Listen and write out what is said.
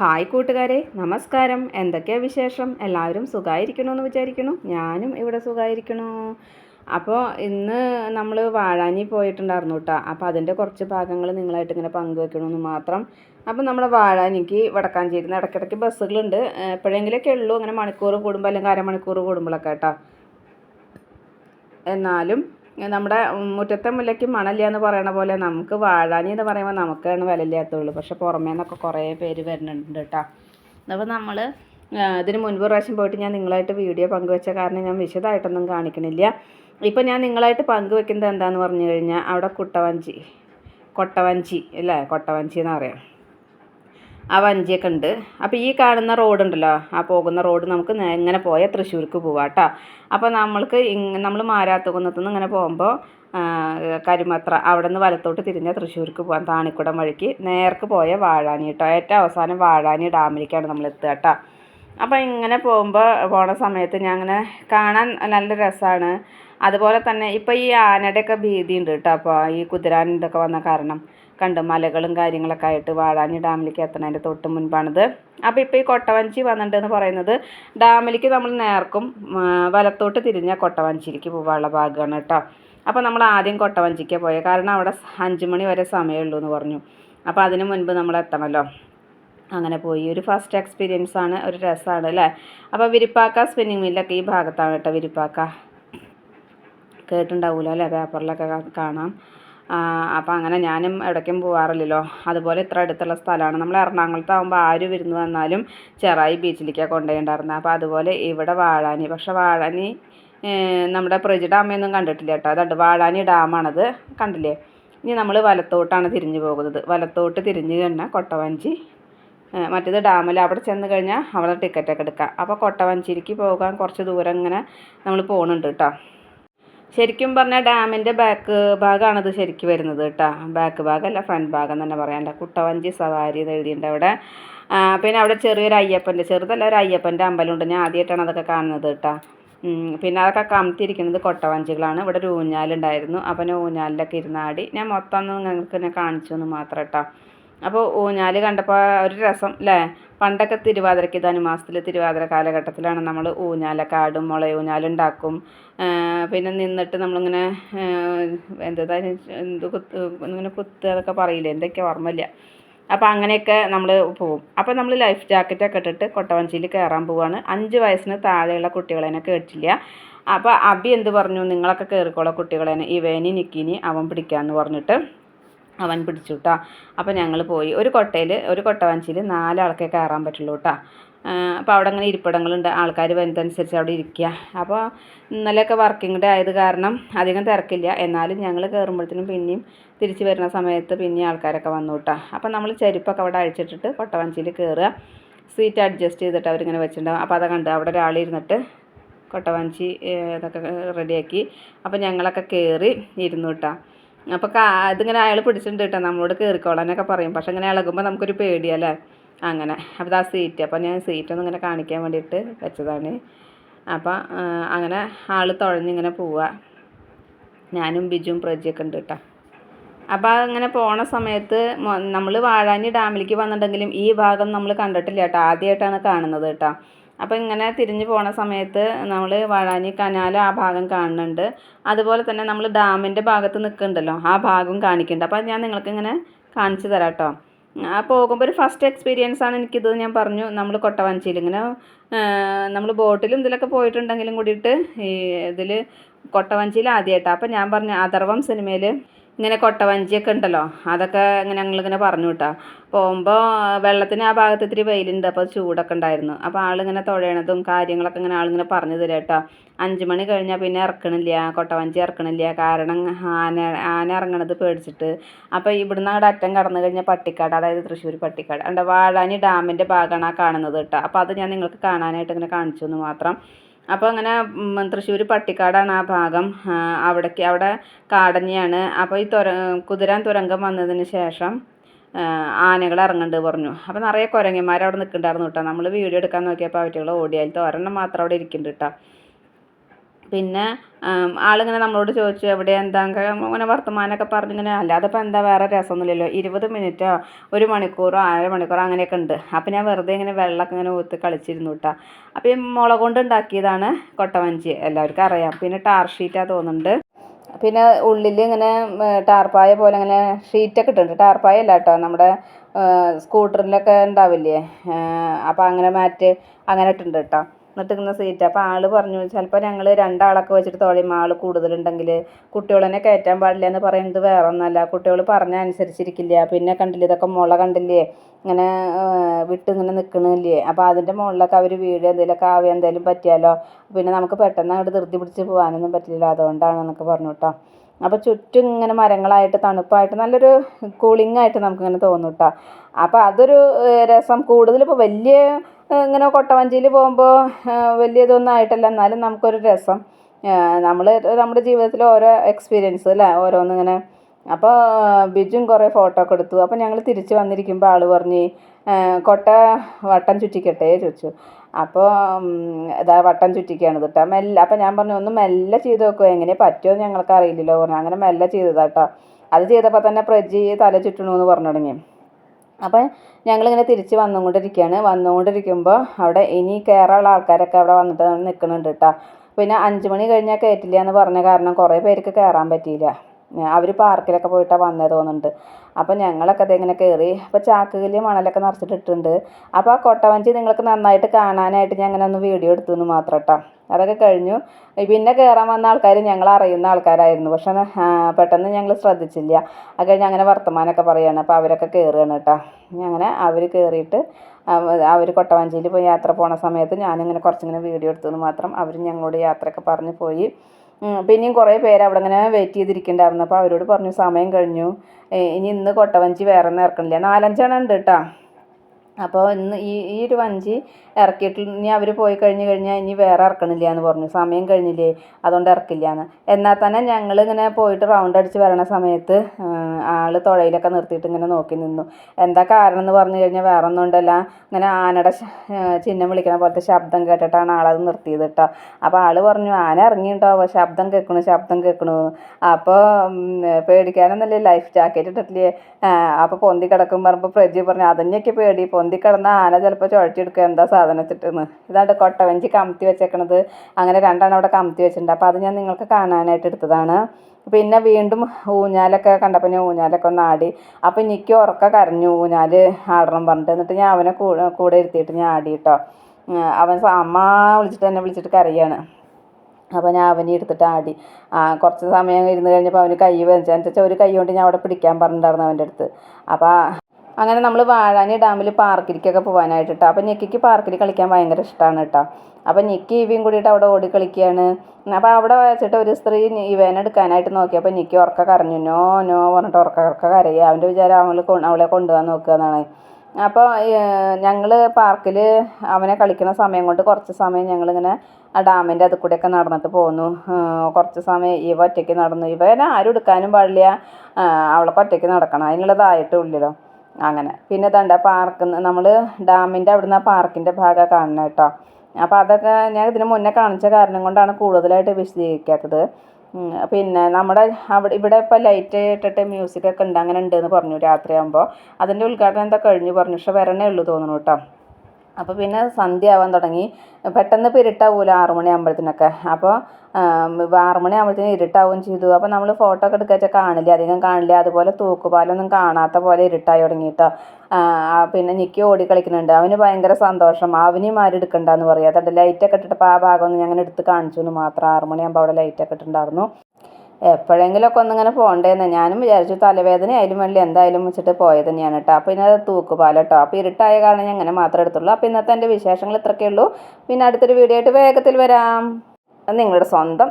Hi കൂട്ടുകാരെ നമസ്കാരം. എന്തൊക്കെയാണ് വിശേഷം? എല്ലാവരും സുഖമായിരിക്കണമെന്ന് വിചാരിക്കുന്നു. ഞാനും ഇവിടെ സുഖമായിരിക്കണു അപ്പോൾ ഇന്ന് നമ്മൾ വാഴാനി പോയിട്ടുണ്ടായിരുന്നു കേട്ടോ അപ്പോൾ അതിന്റെ കുറച്ച് ഭാഗങ്ങൾ നിങ്ങളായിട്ട് ഇങ്ങനെ പങ്കുവെക്കണമെന്ന് മാത്രം. അപ്പോൾ നമ്മുടെ വാഴാനിക്ക് വടക്കാഞ്ചേരി ഇടയ്ക്കിടയ്ക്ക് ബസ്സുകളുണ്ട്. എപ്പോഴെങ്കിലൊക്കെ ഉള്ളൂ. അങ്ങനെ മണിക്കൂർ കൂടുമ്പോൾ അല്ലെങ്കിൽ അരമണിക്കൂർ കൂടുമ്പോഴൊക്കെ കേട്ടോ എന്നാലും നമ്മുടെ മുറ്റത്തെ മുല്ലയ്ക്ക് മണല്ല എന്ന് പറയണ പോലെ നമുക്ക് വാഴാനി എന്ന് പറയുമ്പോൾ നമുക്കാണ് വില ഇല്ലാത്തുള്ളൂ പക്ഷെ പുറമേ നിന്നൊക്കെ കുറേ പേര് വരുന്നുണ്ട് കേട്ടോ. അപ്പോൾ നമ്മൾ ഇതിന് മുൻപ് പ്രാവശ്യം പോയിട്ട് ഞാൻ നിങ്ങളായിട്ട് വീഡിയോ പങ്കുവെച്ച കാരണം ഞാൻ വിശദമായിട്ടൊന്നും കാണിക്കണില്ല. ഇപ്പം ഞാൻ നിങ്ങളായിട്ട് പങ്കുവെക്കുന്നത് എന്താണെന്ന് പറഞ്ഞു കഴിഞ്ഞാൽ അവിടെ കുട്ടവഞ്ചി കൊട്ടവഞ്ചി അല്ലേ? കൊട്ടവഞ്ചി എന്ന് പറയാം. ആ വഞ്ചിയൊക്കെ ഉണ്ട്. അപ്പോൾ ഈ കാണുന്ന റോഡുണ്ടല്ലോ ആ പോകുന്ന റോഡ് നമുക്ക് ഇങ്ങനെ പോയാൽ തൃശ്ശൂർക്ക് പോവാം കേട്ടോ അപ്പോൾ നമ്മൾക്ക് നമ്മൾ മാരാത്തുകുന്നത്തു നിന്ന് ഇങ്ങനെ പോകുമ്പോൾ കരിമത്ര അവിടെ നിന്ന് വലത്തോട്ട് തിരിഞ്ഞാൽ തൃശ്ശൂർക്ക് പോകാം താണിക്കുടം വഴിക്ക്. നേർക്ക് പോയ വാഴാനി കേട്ടോ ഏറ്റവും അവസാനം വാഴാനി ഡാമിലേക്കാണ് നമ്മൾ എത്തുക കേട്ടോ അപ്പോൾ ഇങ്ങനെ പോകുമ്പോൾ പോണ സമയത്ത് ഞാൻ അങ്ങനെ കാണാൻ നല്ല രസമാണ് അതുപോലെ തന്നെ ഇപ്പോൾ ഈ ആനയുടെയൊക്കെ ഭീതി ഉണ്ട് കേട്ടോ അപ്പോൾ ഈ കുതിരാൻ വന്ന കാരണം. കണ്ട് മലകളും കാര്യങ്ങളൊക്കെ ആയിട്ട് വാഴാഞ്ഞി ഡാമിലേക്ക് എത്തണതിന്റെ തൊട്ട് മുൻപാണിത്. അപ്പോൾ ഇപ്പോൾ ഈ കൊട്ടവഞ്ചി വന്നിട്ടുണ്ടെന്ന് പറയുന്നത് ഡാമിലേക്ക് നമ്മൾ നേർക്കും വലത്തോട്ട് തിരിഞ്ഞ കൊട്ടവഞ്ചിയിലേക്ക് പോകാനുള്ള ഭാഗമാണ് കേട്ടോ. അപ്പോൾ നമ്മൾ ആദ്യം കൊട്ടവഞ്ചിക്ക് പോയത് കാരണം അവിടെ അഞ്ച് മണി വരെ സമയമുള്ളൂ എന്ന് പറഞ്ഞു. അപ്പോൾ അതിന് മുൻപ് നമ്മൾ എത്തണമല്ലോ അങ്ങനെ പോയി. ഒരു ഫസ്റ്റ് എക്സ്പീരിയൻസ് ആണ്. ഒരു രസമാണ് അല്ലേ? അപ്പോൾ വിരിപ്പാക്ക സ്പിന്നിങ് മില്ലൊക്കെ ഈ ഭാഗത്താണ് കേട്ടോ വിരിപ്പാക്ക. കേട്ടിട്ടുണ്ടാവുമല്ലോ അല്ലേ? പേപ്പറിലൊക്കെ കാണാം. അപ്പോൾ അങ്ങനെ ഞാനും എവിടേക്കും പോകാറില്ലല്ലോ അതുപോലെ ഇത്ര അടുത്തുള്ള സ്ഥലമാണ്. നമ്മൾ എറണാകുളത്ത് ആകുമ്പോൾ ആര് വിരുന്ന് വന്നാലും ചെറായി ബീച്ചിലേക്കാണ് കൊണ്ടുപോയിണ്ടായിരുന്നത് അപ്പോൾ അതുപോലെ ഇവിടെ വാഴാനി. പക്ഷേ വാഴാനി നമ്മുടെ പ്രജി ഡാമയൊന്നും കണ്ടിട്ടില്ല കേട്ടോ. അതുണ്ട് വാഴാനി ഡാമാണത്. കണ്ടില്ലേ? ഇനി നമ്മൾ വലത്തോട്ടാണ് തിരിഞ്ഞു പോകുന്നത്. വലത്തോട്ട് തിരിഞ്ഞ് കഴിഞ്ഞാൽ കൊട്ടവഞ്ചി. മറ്റേത് ഡാമിൽ അവിടെ ചെന്ന് കഴിഞ്ഞാൽ അവിടെ ടിക്കറ്റൊക്കെ എടുക്കാം. അപ്പോൾ കൊട്ടവഞ്ചിയിലേക്ക് പോകാൻ കുറച്ച് ദൂരം ഇങ്ങനെ നമ്മൾ പോകുന്നുണ്ട് കേട്ടോ. ശരിക്കും പറഞ്ഞാൽ ഡാമിന്റെ ബാക്ക് ഭാഗമാണത് ശരിക്കും വരുന്നത് കേട്ടോ ബാക്ക് ഭാഗമല്ല ഫ്രണ്ട് ഭാഗം തന്നെ പറയാം. കുട്ടവഞ്ചി സവാരി എന്ന് എഴുതിയിട്ടുണ്ട് അവിടെ. പിന്നെ അവിടെ ചെറിയൊരു അയ്യപ്പന്റെ ചെറുതല്ല ഒരു അയ്യപ്പന്റെ അമ്പലമുണ്ട്. ഞാൻ ആദ്യമായിട്ടാണ് അതൊക്കെ കാണുന്നത് കേട്ടോ പിന്നെ അതൊക്കെ കമത്തിയിരിക്കുന്നത് കൊട്ടവഞ്ചികളാണ്. ഇവിടെ ഒരു ഊഞ്ഞാലുണ്ടായിരുന്നു. അപ്പം ഊഞ്ഞാലിലൊക്കെ ഇരുന്നാടി ഞാൻ മൊത്തം ഒന്ന് നിങ്ങൾക്ക് ഞാൻ കാണിച്ചു എന്ന് മാത്രം കേട്ടോ അപ്പോൾ ഊഞ്ഞാൽ കണ്ടപ്പോൾ ഒരു രസം അല്ലേ പണ്ടൊക്കെ തിരുവാതിരയ്ക്ക് ധനുമാസത്തിൽ തിരുവാതിര കാലഘട്ടത്തിലാണ് നമ്മൾ ഊഞ്ഞാലൊക്കെ ആടും മുള ഊഞ്ഞാലുണ്ടാക്കും. പിന്നെ നിന്നിട്ട് നമ്മളിങ്ങനെ എന്താ എന്ത് കുത്ത് ഇങ്ങനെ കുത്ത് അതൊക്കെ പറയില്ലേ? എന്തൊക്കെ ഓർമ്മയില്ല. അപ്പോൾ അങ്ങനെയൊക്കെ നമ്മൾ പോവും. അപ്പോൾ നമ്മൾ ലൈഫ് ജാക്കറ്റൊക്കെ ഇട്ടിട്ട് കൊട്ടവഞ്ചിയിൽ കയറാൻ പോവാണ്. അഞ്ച് വയസ്സിന് താഴെയുള്ള കുട്ടികളെന്നെ കേട്ടില്ല. അപ്പോൾ അബി എന്ത് പറഞ്ഞു? നിങ്ങളൊക്കെ കയറിക്കോളാം കുട്ടികളെന്നെ ഇവേനി നിക്കിനി അവൻ പിടിക്കാമെന്ന് പറഞ്ഞിട്ട്. അവൻ പിടിച്ചു കേട്ടോ അപ്പോൾ ഞങ്ങൾ പോയി. ഒരു കൊട്ടയിൽ ഒരു കൊട്ടവഞ്ചിയിൽ നാലാൾക്കേ കയറാൻ പറ്റുള്ളൂ കേട്ടോ അപ്പോൾ അവിടെ അങ്ങനെ ഇരിപ്പിടങ്ങളുണ്ട്. ആൾക്കാർ വരുന്നതനുസരിച്ച് അവിടെ ഇരിക്കുക അപ്പോൾ ഇന്നലെയൊക്കെ വർക്കിംഗ് ഡേ ആയത് കാരണം അധികം തിരക്കില്ല. എന്നാലും ഞങ്ങൾ കയറുമ്പോഴത്തേനും പിന്നെയും തിരിച്ച് വരുന്ന സമയത്ത് പിന്നെയും ആൾക്കാരൊക്കെ വന്നു കേട്ടോ അപ്പോൾ നമ്മൾ ചെരുപ്പൊക്കെ അവിടെ അഴിച്ചിട്ടിട്ട് കൊട്ടവഞ്ചിയിൽ കയറുക സീറ്റ് അഡ്ജസ്റ്റ് ചെയ്തിട്ട് അവരിങ്ങനെ വെച്ചിട്ടുണ്ടാവും. അപ്പോൾ അത് കണ്ട് അവിടെ ഒരാളിരുന്നിട്ട് കൊട്ടവഞ്ചി ഇതൊക്കെ റെഡിയാക്കി. അപ്പോൾ ഞങ്ങളൊക്കെ കയറി ഇരുന്നു കേട്ടോ അപ്പോൾ കാ ഇതിങ്ങനെ അയാൾ പിടിച്ചിട്ടുണ്ട് കേട്ടോ. നമ്മളോട് കയറിക്കോളാനൊക്കെ പറയും. പക്ഷെ ഇങ്ങനെ ഇളകുമ്പോൾ നമുക്കൊരു പേടിയല്ലേ? അങ്ങനെ. അപ്പോൾ ആ സീറ്റ്. അപ്പോൾ ഞാൻ സീറ്റൊന്നും ഇങ്ങനെ കാണിക്കാൻ വേണ്ടിയിട്ട് വെച്ചതാണ്. അപ്പോൾ അങ്ങനെ ആൾ തുഴഞ്ഞിങ്ങനെ പോവുക ഞാനും ബിജുവും പ്രജിയൊക്കെ ഉണ്ട് കേട്ടോ. അപ്പോൾ അങ്ങനെ പോണ സമയത്ത് നമ്മൾ വാഴാനി ഡാമിലേക്ക് വന്നിട്ടുണ്ടെങ്കിലും ഈ ഭാഗം നമ്മൾ കണ്ടിട്ടില്ല കേട്ടോ. ആദ്യമായിട്ടാണ് കാണുന്നത് കേട്ടോ. അപ്പോൾ ഇങ്ങനെ തിരിഞ്ഞു പോണ സമയത്ത് നമ്മൾ വാഴാനി കനാൽ ആ ഭാഗം കാണുന്നുണ്ട്. അതുപോലെ തന്നെ നമ്മൾ ഡാമിന്റെ ഭാഗത്ത് നിൽക്കുന്നുണ്ടല്ലോ ആ ഭാഗം കാണിക്കുന്നുണ്ട്. അപ്പോൾ ഞാൻ നിങ്ങൾക്ക് ഇങ്ങനെ കാണിച്ചു തരാം കേട്ടോ ആ പോകുമ്പോൾ ഒരു ഫസ്റ്റ് എക്സ്പീരിയൻസ് ആണ് എനിക്കിത് ഞാൻ പറഞ്ഞു. നമ്മൾ കൊട്ടവഞ്ചിയിൽ ഇങ്ങനെ നമ്മൾ ബോട്ടിലും ഇതിലൊക്കെ പോയിട്ടുണ്ടെങ്കിലും കൂടിയിട്ട് ഈ ഇതിൽ കൊട്ടവഞ്ചിയിൽ ആദ്യമായിട്ടാണ് അപ്പോൾ ഞാൻ പറഞ്ഞു അഥർവം സിനിമയിൽ ഇങ്ങനെ കൊട്ടവഞ്ചിയൊക്കെ ഉണ്ടല്ലോ അതൊക്കെ ഇങ്ങനെ ഞങ്ങളിങ്ങനെ പറഞ്ഞു വിട്ടാ പോകുമ്പോൾ വെള്ളത്തിന് ആ ഭാഗത്ത് ഇത്തിരി വെയിലുണ്ട് അപ്പോൾ ചൂടൊക്കെ ഉണ്ടായിരുന്നു. അപ്പോൾ ആളിങ്ങനെ തുഴയണതും കാര്യങ്ങളൊക്കെ ഇങ്ങനെ ആളിങ്ങനെ പറഞ്ഞു തരാം കേട്ടോ. അഞ്ച് മണി കഴിഞ്ഞാൽ പിന്നെ ഇറക്കണില്ല കൊട്ടവഞ്ചി ഇറക്കണില്ല. കാരണം ആന ആന ഇറങ്ങണത് പേടിച്ചിട്ട്. അപ്പോൾ ഇവിടുന്ന് അങ്ങോട്ട് അറ്റം കടന്നു കഴിഞ്ഞാൽ പട്ടിക്കാട് അതായത് തൃശ്ശൂർ പട്ടിക്കാട്. അവിടെ വാഴാനി ഡാമിന്റെ ഭാഗമാണ് ആ കാണുന്നത് കേട്ടോ. അപ്പോൾ അത് ഞാൻ നിങ്ങൾക്ക് കാണാനായിട്ട് ഇങ്ങനെ കാണിച്ചു എന്ന് മാത്രം. അപ്പോൾ അങ്ങനെ തൃശ്ശൂർ പട്ടിക്കാടാണ് ആ ഭാഗം. അവിടേക്ക് അവിടെ കാടഞ്ഞിയാണ്. അപ്പോൾ ഈ തുര കുതിരാൻ തുരങ്കം വന്നതിന് ശേഷം ആനകൾ ഇറങ്ങുന്നുണ്ട് പറഞ്ഞു. അപ്പോൾ നിറയെ കുരങ്ങന്മാർ അവിടെ നിൽക്കുന്നുണ്ടായിരുന്നു കേട്ടോ. നമ്മൾ വീഡിയോ എടുക്കാൻ നോക്കിയപ്പോൾ അവറ്റകൾ ഓടിയാൽ ഒരെണ്ണം മാത്രം അവിടെ ഇരിക്കുന്നുണ്ട് കേട്ടോ. പിന്നെ ആളിങ്ങനെ നമ്മളോട് ചോദിച്ചു എവിടെ എന്താ അങ്ങനെ വർത്തമാനമൊക്കെ പറഞ്ഞിങ്ങനെ അല്ലാതെ ഇപ്പം എന്താ വേറെ രസമൊന്നുമില്ലല്ലോ. ഇരുപത് മിനിറ്റോ ഒരു മണിക്കൂറോ അര മണിക്കൂറോ അങ്ങനെയൊക്കെ ഉണ്ട്. അപ്പം ഞാൻ വെറുതെ ഇങ്ങനെ വെള്ളമൊക്കെ ഇങ്ങനെ ഊത്ത് കളിച്ചിരുന്നു കേട്ടോ. അപ്പം ഈ മുള കൊണ്ട് ഉണ്ടാക്കിയതാണ് കൊട്ടവഞ്ചി. എല്ലാവർക്കും അറിയാം. പിന്നെ ടാർ ഷീറ്റാണ് തോന്നുന്നുണ്ട്. പിന്നെ ഉള്ളിൽ ഇങ്ങനെ ടാർപ്പായ പോലെ ഇങ്ങനെ ഷീറ്റൊക്കെ ഇട്ടിട്ടുണ്ട്. ടാർപ്പായ അല്ല കേട്ടോ നമ്മുടെ സ്കൂട്ടറിലൊക്കെ ഉണ്ടാവില്ലേ? അപ്പോൾ അങ്ങനെ മാറ്റ് അങ്ങനെ ഇട്ടിട്ടുണ്ട് കേട്ടോ. ഇങ്ങനെ സീറ്റ് അപ്പോൾ ആൾ പറഞ്ഞു ചിലപ്പോൾ ഞങ്ങൾ രണ്ടാളൊക്കെ വെച്ചിട്ട് തുഴയും ആൾ കൂടുതലുണ്ടെങ്കിൽ കുട്ടികളെന്നെ കയറ്റാൻ പാടില്ല എന്ന് പറയുന്നത് വേറെ ഒന്നല്ല കുട്ടികൾ പറഞ്ഞ അനുസരിച്ചിരിക്കില്ല? പിന്നെ കണ്ടില്ലേ ഇതൊക്കെ മുള കണ്ടില്ലേ? ഇങ്ങനെ വിട്ട് ഇങ്ങനെ നിൽക്കണില്ലേ അപ്പോൾ അതിന്റെ മുകളിലൊക്കെ അവർ വീട് എന്തെങ്കിലുമൊക്കെ ആവുക എന്തെങ്കിലും പറ്റിയാലോ? പിന്നെ നമുക്ക് പെട്ടെന്ന് അങ്ങോട്ട് ധൃതി പിടിച്ച് പോകാനൊന്നും പറ്റില്ല അതുകൊണ്ടാണ് എന്നൊക്കെ പറഞ്ഞു കേട്ടോ അപ്പോൾ ചുറ്റും ഇങ്ങനെ മരങ്ങളായിട്ട് തണുപ്പായിട്ട് നല്ലൊരു കൂളിംഗ് ആയിട്ട് നമുക്കിങ്ങനെ തോന്നും കേട്ടോ അപ്പോൾ അതൊരു രസം. കൂടുതൽ ഇപ്പോൾ വലിയ ഇങ്ങനെ കൊട്ടവഞ്ചിയിൽ പോകുമ്പോൾ വലിയ ഇതൊന്നും ആയിട്ടല്ല എന്നാലും നമുക്കൊരു രസം. നമ്മൾ നമ്മുടെ ജീവിതത്തിൽ ഓരോ എക്സ്പീരിയൻസ് അല്ലേ ഓരോന്നിങ്ങനെ അപ്പോൾ ബിജും കുറേ ഫോട്ടോ ഒക്കെ എടുത്തു. അപ്പോൾ ഞങ്ങൾ തിരിച്ച് വന്നിരിക്കുമ്പോൾ ആൾ പറഞ്ഞ് കൊട്ട വട്ടം ചുറ്റിക്കട്ടെ ചോദിച്ചു. അപ്പോൾ ഇതാ വട്ടം ചുറ്റിക്കുകയാണ് കേട്ടോ മെല്ലെ അപ്പോൾ ഞാൻ പറഞ്ഞു ഒന്ന് മെല്ലെ ചെയ്ത് നോക്കുമോ എങ്ങനെ പറ്റുമോ ഞങ്ങൾക്ക് അറിയില്ലല്ലോ പറഞ്ഞു. അങ്ങനെ മെല്ലെ ചെയ്തതാട്ടോ അത് ചെയ്തപ്പോൾ തന്നെ പ്രജി തല ചുറ്റണു എന്ന് പറഞ്ഞു തുടങ്ങി. അപ്പം ഞങ്ങളിങ്ങനെ തിരിച്ച് വന്നുകൊണ്ടിരിക്കുകയാണ്. വന്നുകൊണ്ടിരിക്കുമ്പോൾ അവിടെ ഇനി കയറാനുള്ള ആൾക്കാരൊക്കെ അവിടെ വന്നിട്ട് നിൽക്കുന്നുണ്ട് കേട്ടോ. പിന്നെ അഞ്ച് മണി കഴിഞ്ഞാൽ കയറ്റില്ല എന്ന് പറഞ്ഞ കാരണം കുറേ പേർക്ക് കയറാൻ പറ്റിയില്ല. അവർ പാർക്കിലൊക്കെ പോയിട്ടാണ് വന്നത് തോന്നുന്നുണ്ട്. അപ്പോൾ ഞങ്ങളൊക്കെ അതിങ്ങനെ കയറി അപ്പോൾ ചാക്കുകല്ല് മണലൊക്കെ നിറച്ചിട്ടിട്ടുണ്ട്. അപ്പോൾ ആ കൊട്ടവഞ്ചി നിങ്ങൾക്ക് നന്നായിട്ട് കാണാനായിട്ട് ഞാൻ അങ്ങനെ ഒന്ന് വീഡിയോ എടുത്തു എന്ന് മാത്രം കേട്ടോ അതൊക്കെ കഴിഞ്ഞു. പിന്നെ കയറാൻ വന്ന ആൾക്കാർ ഞങ്ങൾ അറിയുന്ന ആൾക്കാരായിരുന്നു. പക്ഷെ പെട്ടെന്ന് ഞങ്ങൾ ശ്രദ്ധിച്ചില്ല. അത് കഴിഞ്ഞ് അങ്ങനെ വർത്തമാനമൊക്കെ പറയുകയാണ് അപ്പോൾ അവരൊക്കെ കയറുകയാണ് കേട്ടോ. അങ്ങനെ അവർ കയറിയിട്ട് അവർ കൊട്ടവഞ്ചിയിൽ പോയി യാത്ര പോണ സമയത്ത് ഞാനിങ്ങനെ കുറച്ചിങ്ങനെ വീഡിയോ എടുത്തെന്ന് മാത്രം അവർ ഞങ്ങളോട് യാത്രയൊക്കെ പറഞ്ഞു പോയി. പിന്നെയും കുറേ പേര് അവിടെ ഇങ്ങനെ വെയിറ്റ് ചെയ്തിരിക്കുന്നുണ്ടായിരുന്നു അപ്പോൾ അവരോട് പറഞ്ഞു സമയം കഴിഞ്ഞു. ഇനി ഇന്ന് കൊട്ടവഞ്ചി വേറെ ഒന്നും ഇറക്കണില്ല. നാലഞ്ചെണ്ണം ഉണ്ട് കേട്ടോ അപ്പോൾ ഇന്ന് ഈ ഈ ഒരു വഞ്ചി ഇറക്കിയിട്ട് ഇനി അവർ പോയി കഴിഞ്ഞ് കഴിഞ്ഞാൽ ഇനി വേറെ ഇറക്കണില്ല എന്ന് പറഞ്ഞു. സമയം കഴിഞ്ഞില്ലേ? അതുകൊണ്ട് ഇറക്കില്ല എന്ന് എന്നാൽ തന്നെ ഞങ്ങൾ ഇങ്ങനെ പോയിട്ട് റൗണ്ട് അടിച്ച് വരണ സമയത്ത് ആൾ തുഴയിലൊക്കെ നിർത്തിയിട്ട് ഇങ്ങനെ നോക്കി നിന്നു. എന്താ കാരണം എന്ന് പറഞ്ഞു കഴിഞ്ഞാൽ വേറെ ഒന്നും ഉണ്ടല്ല. ഇങ്ങനെ ആനയുടെ ചിഹ്നം വിളിക്കണ പോലത്തെ ശബ്ദം കേട്ടിട്ടാണ് ആളത് നിർത്തിയത് കേട്ടോ അപ്പോൾ ആൾ പറഞ്ഞു ആന ഇറങ്ങിയിട്ടുണ്ടാവുക ശബ്ദം കേൾക്കണു ശബ്ദം കേൾക്കണു അപ്പോൾ പേടിക്കാനൊന്നല്ലേ ലൈഫ് ജാക്കറ്റ് ഇട്ടിട്ടില്ലേ? അപ്പോൾ പൊന്തി കിടക്കും പറയുമ്പോൾ പ്രജി പറഞ്ഞു അതന്നെയൊക്കെ പേടി. പൊന്തി കിടന്ന ആന ചിലപ്പോൾ ചുഴറ്റിയെടുക്കുക എന്താ സാധനം വെച്ചിട്ടെന്ന്. ഇതാണ്ട് കൊട്ടവഞ്ചി കമത്തി വെച്ചേക്കണത്. അങ്ങനെ രണ്ടെണ്ണം അവിടെ കമത്തി വെച്ചിട്ടുണ്ട്. അപ്പോൾ അത് ഞാൻ നിങ്ങൾക്ക് കാണാനായിട്ട് എടുത്തതാണ്. പിന്നെ വീണ്ടും ഊഞ്ഞാലൊക്കെ കണ്ടപ്പോൾ ഞാൻ ഊഞ്ഞാലൊക്കെ ഒന്ന് ആടി. അപ്പോൾ എനിക്ക് ഉറക്ക കരഞ്ഞു ഊഞ്ഞാൽ ആടണം പറഞ്ഞിട്ട്. എന്നിട്ട് ഞാൻ അവനെ കൂടെ ഇരുത്തിയിട്ട് ഞാൻ ആടി കേട്ടോ അവൻ അമ്മ വിളിച്ചിട്ട് എന്നെ വിളിച്ചിട്ട് കരയാണ്. അപ്പോൾ ഞാൻ അവനെ എടുത്തിട്ട് ആടി. ആ കുറച്ച് സമയം ഇരുന്ന് കഴിഞ്ഞപ്പോൾ അവന് കൈ വെച്ചാൽ വെച്ചാൽ ഒരു കൈ കൊണ്ട് ഞാൻ അവിടെ പിടിക്കാൻ പറഞ്ഞിട്ടുണ്ടായിരുന്നു അവന്റെ അടുത്ത്. അപ്പോൾ അങ്ങനെ നമ്മൾ വാഴാനി ഡാമിൽ പാർക്കിലേക്കൊക്കെ പോകാനായിട്ട് കേട്ടോ അപ്പോൾ നിക്കിക്ക് പാർക്കിൽ കളിക്കാൻ ഭയങ്കര ഇഷ്ടമാണ് കേട്ടോ അപ്പോൾ നിക്കി ഇവയും കൂടിയിട്ട് അവിടെ ഓടി കളിക്കുകയാണ് അപ്പോൾ അവിടെ വെച്ചിട്ട് ഒരു സ്ത്രീ ഇവനെ എടുക്കാനായിട്ട് നോക്കിയപ്പോൾ നിക്കി ഉറക്ക കരഞ്ഞു. നോ നോ പറഞ്ഞിട്ട് ഉറക്ക ഉറക്ക കരയുക. അവന്റെ വിചാരം അവൾ അവളെ കൊണ്ടുപോകാൻ നോക്കുക എന്നാണ്. അപ്പോൾ ഞങ്ങൾ പാർക്കിൽ അവനെ കളിക്കുന്ന സമയം കൊണ്ട് കുറച്ച് സമയം ഞങ്ങളിങ്ങനെ ആ ഡാമിന്റെ അത് കൂടെയൊക്കെ നടന്നിട്ട് പോന്നു. കുറച്ച് സമയം ഇവ ഒറ്റയ്ക്ക് നടന്നു. ഇവനെ ആരും എടുക്കാനും പാടില്ല. അവളൊക്കെ ഒറ്റയ്ക്ക് നടക്കണം. അതിനുള്ളതായിട്ടുള്ളല്ലോ അങ്ങനെ. പിന്നെ തണ്ട പാർക്ക് നമ്മൾ ഡാമിന്റെ അവിടുന്ന് ആ പാർക്കിന്റെ ഭാഗമാണ് കാണുന്നത് കേട്ടോ. അപ്പോൾ അതൊക്കെ ഞാൻ ഇതിന് മുന്നേ കാണിച്ച കാരണം കൊണ്ടാണ് കൂടുതലായിട്ട് വിശദീകരിക്കാത്തത്. പിന്നെ നമ്മുടെ അവിടെ ഇവിടെ ഇപ്പോൾ ലൈറ്റ് ഇട്ടിട്ട് മ്യൂസിക് ഒക്കെ ഉണ്ട് അങ്ങനെ ഉണ്ടെന്ന് പറഞ്ഞു രാത്രിയാകുമ്പോൾ അതിന്റെ ഉദ്ഘാടനം എന്താ കഴിഞ്ഞു പറഞ്ഞു. പക്ഷെ വരണേ ഉള്ളൂ തോന്നുന്നു കേട്ടോ. അപ്പോൾ പിന്നെ സന്ധ്യ ആവാൻ തുടങ്ങി. പെട്ടെന്ന് ഇപ്പോൾ ഇരുട്ടാവൂല ആറു മണിയാകുമ്പോഴത്തേനൊക്കെ അപ്പോൾ മണി മണിയാകുമ്പോഴത്തേനും ഇരുട്ടാവുകയും ചെയ്തു. അപ്പോൾ നമ്മൾ ഫോട്ടോ ഒക്കെ എടുക്കുക വെച്ചാൽ കാണില്ല? അധികം കാണില്ല? അതുപോലെ തൂക്കുപാലൊന്നും കാണാത്ത പോലെ ഇരുട്ടായി തുടങ്ങിയിട്ടോ പിന്നെ നിക്കി ഓടി കളിക്കുന്നുണ്ട്. അവന് ഭയങ്കര സന്തോഷം. അവനെയും ആരും എടുക്കണ്ടെന്ന് പറയാം. അതുകൊണ്ട് ലൈറ്റൊക്കെ ഇട്ടിട്ട് ആ ഭാഗമൊന്നും ഞാൻ അങ്ങനെ എടുത്ത് കാണിച്ചു എന്ന് മാത്രം ആറുമണിയാകുമ്പോൾ അവിടെ ലൈറ്റൊക്കെ ഇട്ടിട്ടുണ്ടായിരുന്നു. എപ്പോഴെങ്കിലുമൊക്കെ ഒന്നിങ്ങനെ പോകണ്ടേന്ന് ഞാനും വിചാരിച്ചു തലവേദന ആയാലും വേണ്ടി എന്തായാലും വെച്ചിട്ട് പോയത് തന്നെയാണ് കേട്ടോ അപ്പോൾ ഇന്നത് തൂക്കുപാല കേട്ടോ അപ്പോൾ ഇരുട്ടായ കാരണം ഞാൻ അങ്ങനെ മാത്രമേ എടുത്തുള്ളൂ. അപ്പോൾ ഇന്നത്തെ എന്റെ വിശേഷങ്ങൾ ഇത്രയൊക്കെ ഉള്ളൂ പിന്നെ അടുത്തൊരു വീഡിയോ ആയിട്ട് വേഗത്തിൽ വരാം. നിങ്ങളുടെ സ്വന്തം